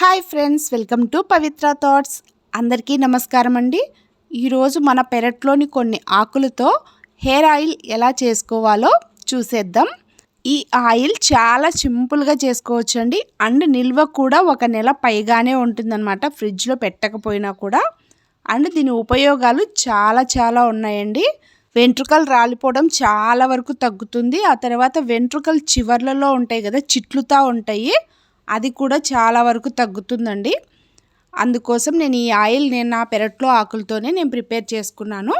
Hi friends welcome to Pavitra thoughts. అందరికీ నమస్కారం అండి. ఈరోజు మన పెరట్లోని కొన్ని ఆకులతో హెయిర్ ఆయిల్ ఎలా చేసుకోవాలో చూసేద్దాం. ఈ ఆయిల్ చాలా సింపుల్గా చేసుకోవచ్చు అండి అండ్ నిల్వ కూడా ఒక నెల పైగానే ఉంటుందన్నమాట ఫ్రిడ్జ్లో పెట్టకపోయినా కూడా. అండ్ దీని ఉపయోగాలు చాలా చాలా ఉన్నాయండి. వెంట్రుకలు రాలిపోవడం చాలా వరకు తగ్గుతుంది. ఆ తర్వాత వెంట్రుకలు చివర్లలో ఉంటాయి కదా చిట్లుతా ఉంటాయి. అది కూడా చాలా వరకు తగ్గుతుందండి. అందుకోసం నేను ఈ ఆయిల్ నేను నా పెరట్లో ఆకులతోనే నేను ప్రిపేర్ చేసుకున్నాను.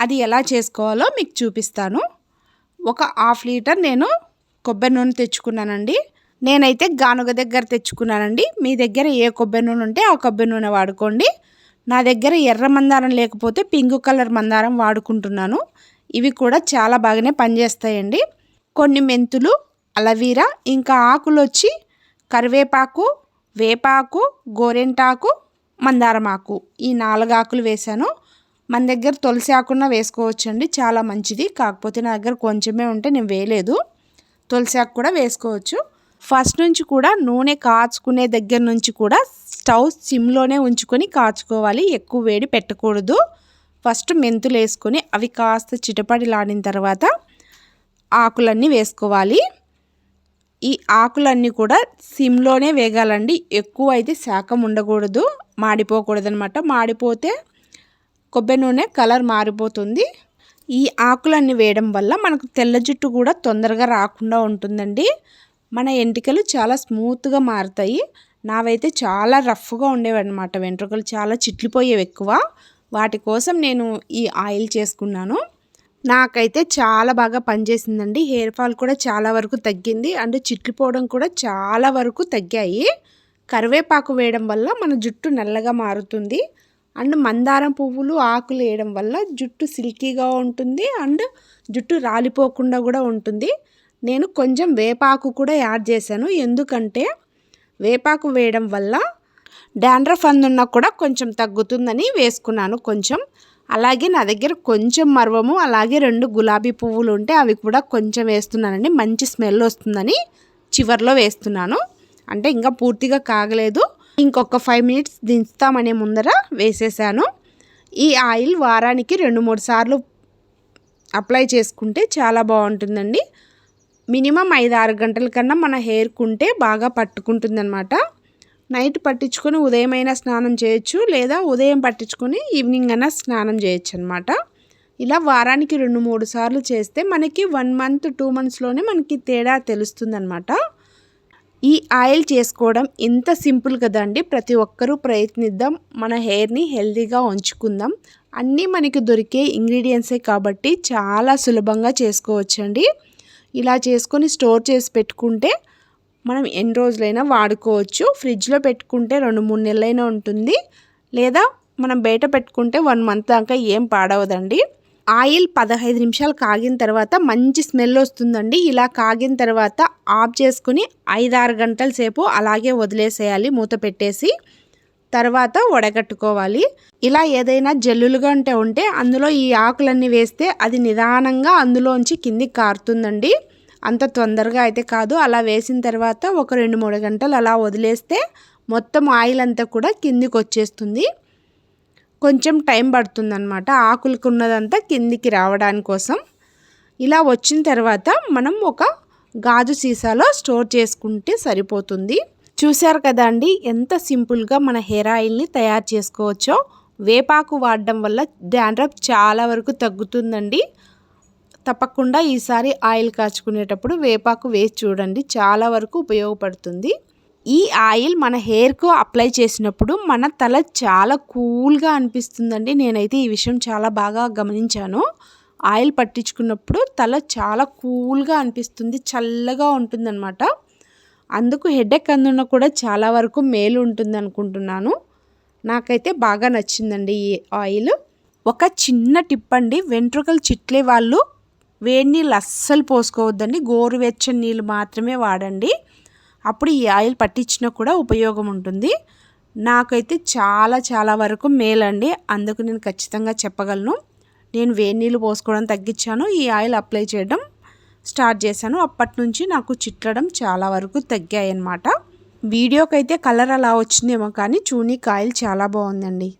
అది ఎలా చేసుకోవాలో మీకు చూపిస్తాను. ఒక హాఫ్ లీటర్ నేను కొబ్బరి నూనె తెచ్చుకున్నానండి. నేనైతే గానుగ దగ్గర తెచ్చుకున్నానండి. మీ దగ్గర ఏ కొబ్బరి నూనె ఉంటే ఆ కొబ్బరి నూనె వాడుకోండి. నా దగ్గర ఎర్ర మందారం లేకపోతే పింక్ కలర్ మందారం వాడుకుంటున్నాను. ఇవి కూడా చాలా బాగానే పనిచేస్తాయండి. కొన్ని మెంతులు అలవీరా ఇంకా ఆకులు వచ్చి కరివేపాకు వేపాకు గోరింటాకు మందారమాకు. ఈ నాలుగు ఆకులు వేశాను. మన దగ్గర తులసి ఆకున్న వేసుకోవచ్చండి. చాలా మంచిది. కాకపోతే నా దగ్గర కొంచెమే ఉంటే నేను వేయలేదు. తులసి ఆకు కూడా వేసుకోవచ్చు. ఫస్ట్ నుంచి కూడా నూనె కాచుకునే దగ్గర నుంచి కూడా స్టవ్ సిమ్లోనే ఉంచుకొని కాచుకోవాలి. ఎక్కువ వేడి పెట్టకూడదు. ఫస్ట్ మెంతులు వేసుకొని అవి కాస్త చిటపడిలాడిన తర్వాత ఆకులన్నీ వేసుకోవాలి. ఈ ఆకులన్నీ కూడా సిమ్లోనే వేగాలండి. ఎక్కువ అయితే శాఖం ఉండకూడదు మాడిపోకూడదు అనమాట మాడిపోతే కొబ్బరి నూనె కలర్ మారిపోతుంది. ఈ ఆకులన్నీ వేయడం వల్ల మనకు తెల్ల జుట్టు కూడా తొందరగా రాకుండా ఉంటుందండి. మన ఎంటికలు చాలా స్మూత్గా మారుతాయి. నావైతే చాలా రఫ్గా ఉండేవన్నమాట. వెంట్రుకలు చాలా చిట్లిపోయేవి ఎక్కువ. వాటి కోసం నేను ఈ ఆయిల్ చేసుకున్నాను. నాకైతే చాలా బాగా పనిచేసిందండి. హెయిర్ ఫాల్ కూడా చాలా వరకు తగ్గింది. అండ్ చిట్లిపోవడం కూడా చాలా వరకు తగ్గాయి. కరివేపాకు వేయడం వల్ల మన జుట్టు నల్లగా మారుతుంది. అండ్ మందారం పువ్వులు ఆకులు వేయడం వల్ల జుట్టు సిల్కీగా ఉంటుంది. అండ్ జుట్టు రాలిపోకుండా కూడా ఉంటుంది. నేను కొంచెం వేపాకు కూడా యాడ్ చేశాను. ఎందుకంటే వేపాకు వేయడం వల్ల డాండ్రఫ్ అందున్నా కూడా కొంచెం తగ్గుతుందని వేసుకున్నాను కొంచెం. అలాగే నా దగ్గర కొంచెం మర్వము అలాగే రెండు గులాబీ పువ్వులు ఉంటే అవి కూడా కొంచెం వేస్తున్నానండి. మంచి స్మెల్ వస్తుందని చివర్లో వేస్తున్నాను. అంటే ఇంకా పూర్తిగా కాగలేదు. ఇంకొక ఫైవ్ మినిట్స్ దించుతామనే ముందర వేసేసాను. ఈ ఆయిల్ వారానికి రెండు మూడు సార్లు అప్లై చేసుకుంటే చాలా బాగుంటుందండి. మినిమం ఐదు ఆరు గంటల కన్నా మన హెయిర్కుంటే బాగా పట్టుకుంటుందన్నమాట. నైట్ పట్టించుకొని ఉదయమైనా స్నానం చేయొచ్చు లేదా ఉదయం పట్టించుకొని ఈవినింగ్ అయినా స్నానం చేయొచ్చు అనమాట ఇలా వారానికి రెండు మూడు సార్లు చేస్తే మనకి వన్ మంత్ టూ మంత్స్లోనే మనకి తేడా తెలుస్తుందనమాట ఈ ఆయిల్ చేసుకోవడం ఇంత సింపుల్ కదండి. ప్రతి ఒక్కరూ ప్రయత్నిద్దాం. మన హెయిర్ని హెల్తీగా ఉంచుకుందాం. అన్నీ మనకి దొరికే ఇంగ్రీడియంట్సే కాబట్టి చాలా సులభంగా చేసుకోవచ్చండి. ఇలా చేసుకొని స్టోర్ చేసి పెట్టుకుంటే మనం ఎన్ని రోజులైనా వాడుకోవచ్చు. ఫ్రిడ్జ్లో పెట్టుకుంటే రెండు మూడు నెలలైనా ఉంటుంది. లేదా మనం బయట పెట్టుకుంటే వన్ మంత్ దాకా ఏం పాడవదండి. ఆయిల్ పదహైదు నిమిషాలు కాగిన తర్వాత మంచి స్మెల్ వస్తుందండి. ఇలా కాగిన తర్వాత ఆఫ్ చేసుకుని ఐదారు గంటల సేపు అలాగే వదిలేసేయాలి మూత పెట్టేసి. తర్వాత వడగట్టుకోవాలి. ఇలా ఏదైనా జల్లులుగా ఉంటే ఉంటే అందులో ఈ ఆకులన్నీ వేస్తే అది నిదానంగా అందులోంచి కిందికి కారుతుందండి. అంత తొందరగా అయితే కాదు. అలా వేసిన తర్వాత ఒక రెండు మూడు గంటలు అలా వదిలేస్తే మొత్తం ఆయిల్ అంతా కూడా కిందికి వచ్చేస్తుంది. కొంచెం టైం పడుతుందనమాట ఆకులకు ఉన్నదంతా కిందికి రావడానికి కోసం. ఇలా వచ్చిన తర్వాత మనం ఒక గాజు సీసాలో స్టోర్ చేసుకుంటే సరిపోతుంది. చూశారు కదా అండి ఎంత సింపుల్గా మన హెయిర్ ఆయిల్ని తయారు చేసుకోవచ్చో. వేపాకు వాడడం వల్ల డాండ్రఫ్ చాలా వరకు తగ్గుతుందండి. తప్పకుండా ఈసారి ఆయిల్ కాచుకునేటప్పుడు వేపాకు వేసి చూడండి. చాలా వరకు ఉపయోగపడుతుంది. ఈ ఆయిల్ మన హెయిర్కు అప్లై చేసినప్పుడు మన తల చాలా కూల్గా అనిపిస్తుందండి. నేనైతే ఈ విషయం చాలా బాగా గమనించాను. ఆయిల్ పట్టించుకున్నప్పుడు తల చాలా కూల్గా అనిపిస్తుంది. చల్లగా ఉంటుందన్నమాట. అందుకు హెడేక్ అందున కూడా చాలా వరకు మేలు ఉంటుంది అనుకుంటున్నాను. నాకైతే బాగా నచ్చిందండి ఈ ఆయిల్. ఒక చిన్న టిప్ అండి. వెంట్రుకలు చిట్లే వాళ్ళు వేడి నీళ్ళు అస్సలు పోసుకోవద్దండి. గోరువెచ్చని నీళ్ళు మాత్రమే వాడండి. అప్పుడు ఈ ఆయిల్ పట్టించినా కూడా ఉపయోగం ఉంటుంది. నాకైతే చాలా చాలా వరకు మేలండి. అందుకు నేను ఖచ్చితంగా చెప్పగలను. నేను వేడి నీళ్ళు పోసుకోవడం తగ్గించాను. ఈ ఆయిల్ అప్లై చేయడం స్టార్ట్ చేశాను. అప్పటి నుంచి నాకు చిట్లడం చాలా వరకు తగ్గాయన్నమాట. వీడియోకైతే కలర్ అలా వచ్చిందేమో కానీ చూనీ ఆయిల్ చాలా బాగుందండి.